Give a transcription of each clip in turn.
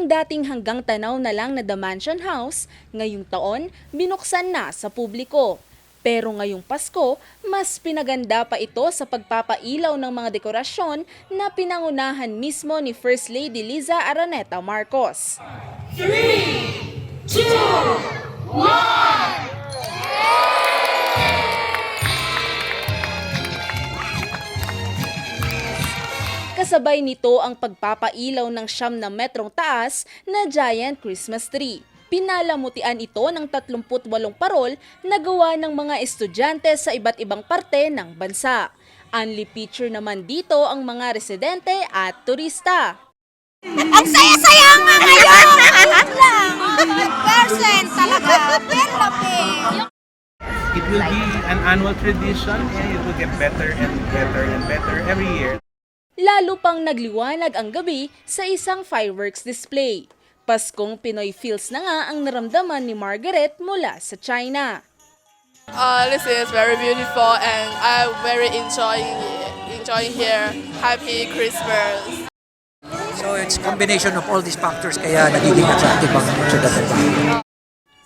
Ang dating hanggang tanaw na lang na The Mansion House, ngayong taon, binuksan na sa publiko. Pero ngayong Pasko, mas pinaganda pa ito sa pagpapailaw ng mga dekorasyon na pinangunahan mismo ni First Lady Liza Araneta Marcos. Kasabay nito ang pagpapailaw ng siyam na metrong taas na giant Christmas tree. Pinalamutian ito ng 38 parol na gawa ng mga estudyante sa iba't ibang parte ng bansa. Only feature naman dito ang mga residente at turista. Ang saya-saya nga ngayon! Wait lang! Talaga! Pero laki! It will be an annual tradition and it will get better and better and better every year. Lalo pang nagliwanag ang gabi sa isang fireworks display. Paskong Pinoy feels na nga ang naramdaman ni Margaret mula sa China. Uh, this is very beautiful and I'm very enjoying enjoying here. Happy Christmas. So it's combination of all these factors kaya nagiging attractive ang Baguio.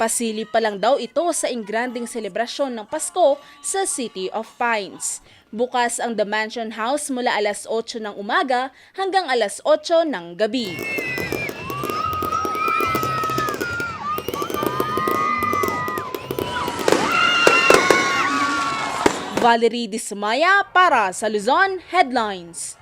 Pasilip pa lang daw ito sa ingranding selebrasyon ng Pasko sa City of Pines. Bukas ang The Mansion House mula alas 8 ng umaga hanggang alas 8 ng gabi. Valerie Dismaya para sa Luzon Headlines.